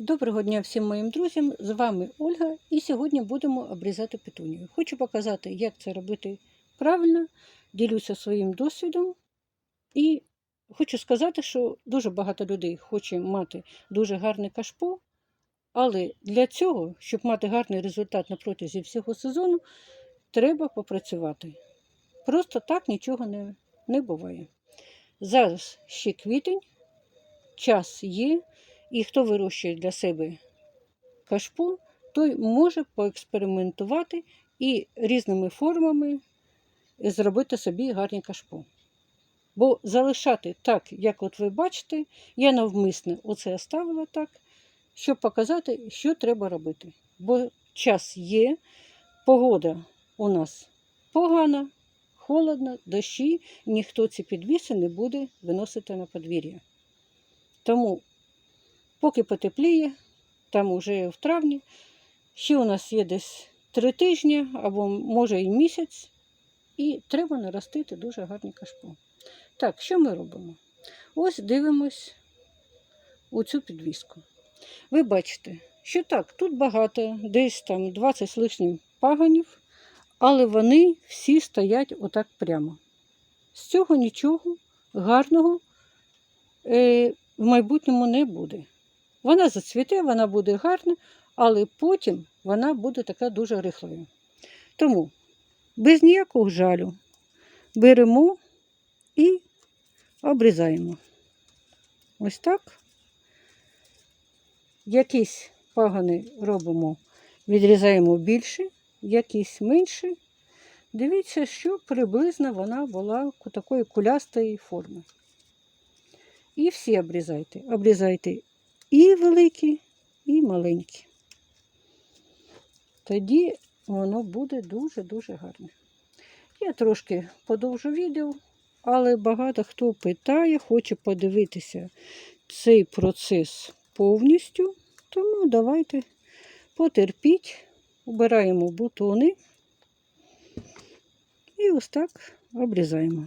Доброго дня всім моїм друзям! З вами Ольга, і сьогодні будемо обрізати петунію. Хочу показати, як це робити правильно, ділюся своїм досвідом. І хочу сказати, що дуже багато людей хоче мати дуже гарне кашпо, але для цього, щоб мати гарний результат на протязі всього сезону, треба попрацювати. Просто так нічого не, не буває. Зараз ще квітень, час є. І хто вирощує для себе кашпо, той може поекспериментувати і різними формами зробити собі гарні кашпо. Бо залишати так, як от ви бачите, я навмисне оце оставила так, щоб показати, що треба робити. Бо час є, погода у нас погана, холодна, дощі, ніхто ці підвіси не буде виносити на подвір'я. Тому Поки потепліє, там уже в травні, ще у нас є десь три тижні або може і місяць, і треба наростити дуже гарні кашпо. Так, що ми робимо? Ось дивимось у цю підвіску. Ви бачите, що так, тут багато, десь там 20 з лишнім паганів, але вони всі стоять отак прямо. З цього нічого гарного е, в майбутньому не буде. Вона зацвіте, вона буде гарна, але потім вона буде така дуже рихлою. Тому без ніякого жалю беремо і обрізаємо. Ось так. Якісь пагони робимо, відрізаємо більше, якісь менше. Дивіться, що приблизно вона була такої кулястої форми. І всі обрізайте. Обрізайте і великі, і маленькі. Тоді воно буде дуже-дуже гарне. Я трошки подовжу відео, але багато хто питає, хоче подивитися цей процес повністю. Тому давайте потерпіть, убираємо бутони і ось так обрізаємо.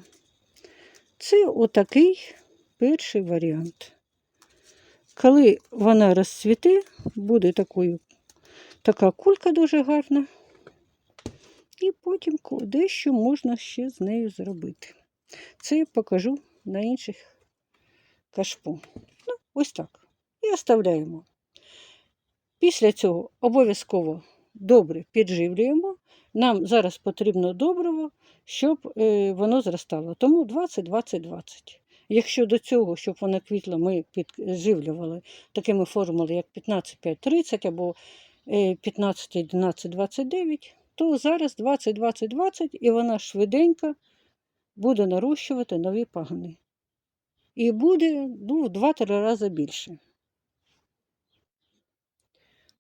Це отакий перший варіант. Коли вона розцвіте, буде такою, така кулька дуже гарна. І потім дещо можна ще з нею зробити. Це я покажу на інших кашпо. Ну, ось так. І оставляємо. Після цього обов'язково добре підживлюємо. Нам зараз потрібно добриво, щоб е, воно зростало. Тому 20-20-20. Якщо до цього, щоб вона квітла, ми підживлювали такими формулами, як 15-5-30 або 15-11-29, то зараз 20-20-20 і вона швиденько буде нарощувати нові пагони. І буде ну, в 2-3 рази більше.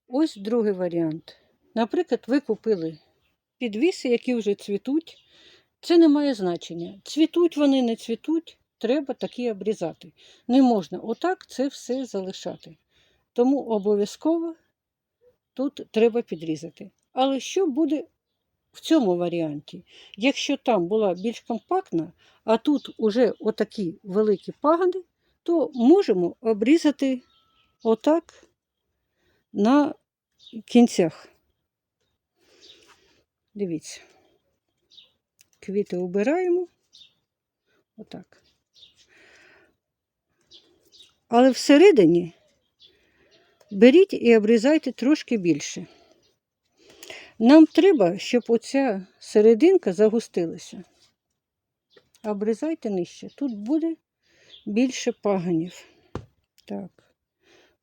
Ось другий варіант. Наприклад, ви купили підвіси, які вже цвітуть. Це не має значення. Цвітуть вони, не цвітуть треба такі обрізати. Не можна отак це все залишати. Тому обов'язково тут треба підрізати. Але що буде в цьому варіанті? Якщо там була більш компактна, а тут уже отакі великі пагони, то можемо обрізати отак на кінцях. Дивіться, квіти убираємо. Отак. Але всередині беріть і обрізайте трошки більше. Нам треба, щоб оця серединка загустилася. Обрізайте нижче. Тут буде більше паганів. Так,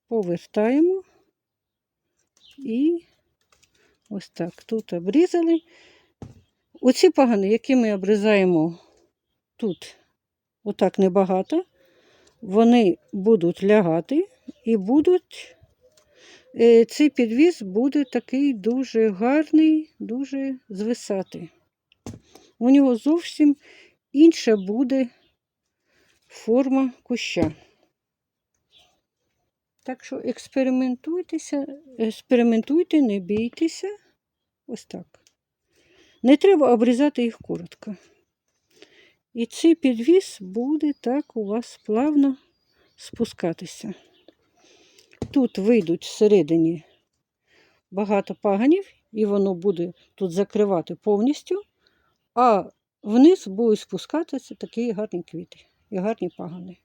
повертаємо і ось так тут обрізали. Оці пагани, які ми обрізаємо тут, отак небагато вони будуть лягати і будуть, е, цей підвіз буде такий дуже гарний, дуже звисати. У нього зовсім інша буде форма куща. Так що експериментуйтеся, експериментуйте, не бійтеся. Ось так. Не треба обрізати їх коротко. І цей підвіс буде так у вас плавно спускатися. тут вийдуть всередині багато паганів, і воно буде тут закривати повністю, а вниз будуть спускатися такі гарні квіти і гарні пагани.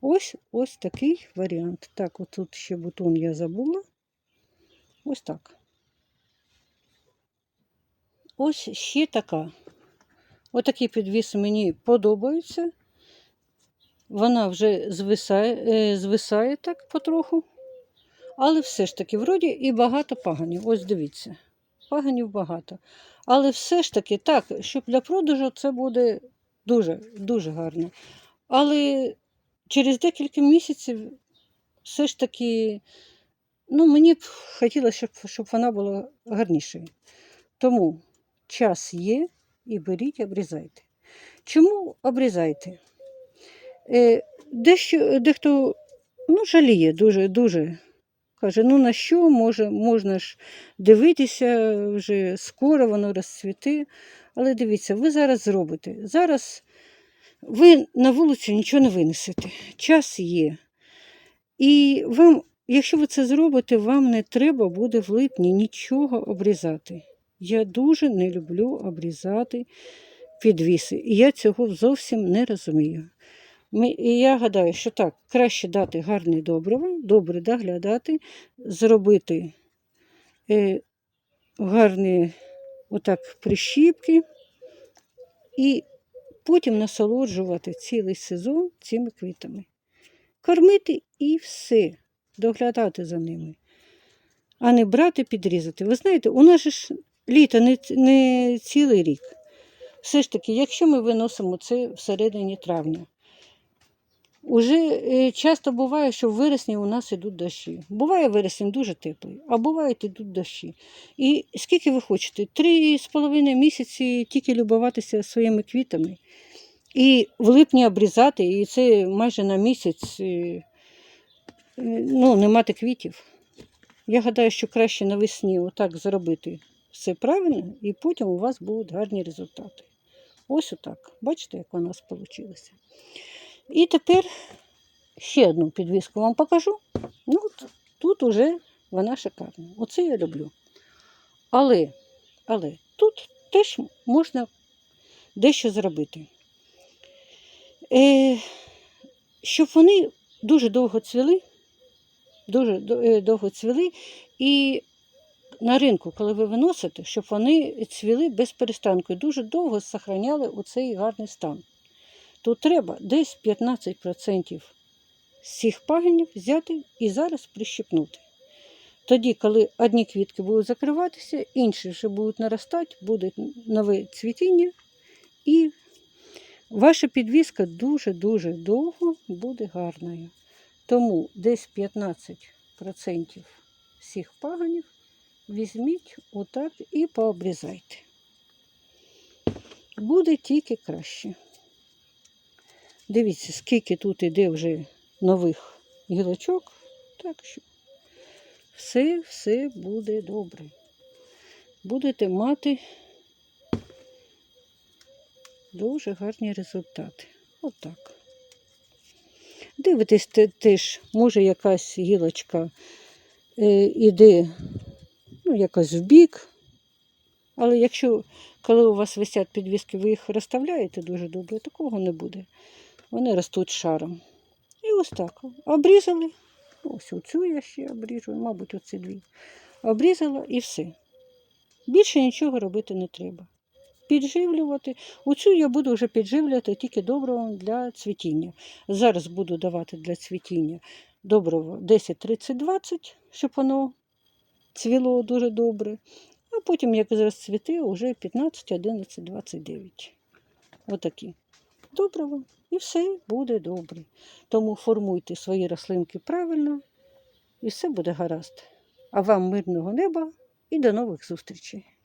Ось ось такий варіант. Так, отут ще бутон я забула. Ось так. Ось ще така. Отакий підвіс мені подобається. Вона вже звисає, е, звисає так потроху. Але все ж таки, вроді і багато паганів. Ось дивіться. Паганів багато. Але все ж таки, так, щоб для продажу це буде дуже, дуже гарно. Але через декілька місяців все ж таки, ну, мені б хотілося, щоб, щоб вона була гарнішою. Тому час є і беріть, обрізайте. Чому обрізайте? Е, дещо, дехто ну, жаліє дуже, дуже. Каже, ну на що може, можна ж дивитися, вже скоро воно розцвіте. Але дивіться, ви зараз зробите. Зараз ви на вулицю нічого не винесете. Час є. І вам, якщо ви це зробите, вам не треба буде в липні нічого обрізати. Я дуже не люблю обрізати підвіси. І я цього зовсім не розумію. І я гадаю, що так, краще дати гарне добриво, добре доглядати, зробити е, гарні отак прищіпки і потім насолоджувати цілий сезон цими квітами. Кормити і все, доглядати за ними, а не брати, підрізати. Ви знаєте, у нас ж літо не, не цілий рік. Все ж таки, якщо ми виносимо це всередині травня, Уже е, часто буває, що в вересні у нас йдуть дощі. Буває вересень дуже теплий, а бувають йдуть дощі. І скільки ви хочете? Три з половиною місяці тільки любуватися своїми квітами. І в липні обрізати, і це майже на місяць е, ну, не мати квітів. Я гадаю, що краще навесні отак зробити все правильно, і потім у вас будуть гарні результати. Ось отак. Бачите, як у нас вийшло. І тепер ще одну підвіску вам покажу. Ну, Тут уже вона шикарна. Оце я люблю. Але, але тут теж можна дещо зробити. Е, Щоб вони дуже довго цвіли, дуже е, довго цвіли, і на ринку, коли ви виносите, щоб вони цвіли без перестанку і дуже довго зберігали оцей гарний стан то треба десь 15% з цих пагонів взяти і зараз прищепнути. Тоді, коли одні квітки будуть закриватися, інші вже будуть наростати, буде нове цвітіння, і ваша підвіска дуже-дуже довго буде гарною. Тому десь 15% всіх пагонів візьміть отак і пообрізайте. Буде тільки краще. Дивіться, скільки тут іде вже нових гілочок. Так що все, все буде добре. Будете мати дуже гарні результати. Отак. Дивитесь теж, може якась гілочка е, іде ну, якось в бік. Але якщо, коли у вас висять підвіски, ви їх розставляєте дуже добре, такого не буде вони ростуть шаром. І ось так. Обрізали. Ось оцю я ще обріжу, мабуть, оці дві. Обрізала і все. Більше нічого робити не треба. Підживлювати. Оцю я буду вже підживлювати тільки добривом для цвітіння. Зараз буду давати для цвітіння добриво 10, 30, 20, щоб воно цвіло дуже добре. А потім, як розцвіти, вже 15, 11, 29. Отакі. Добриво. І все буде добре. Тому формуйте свої рослинки правильно, і все буде гаразд. А вам мирного неба і до нових зустрічей!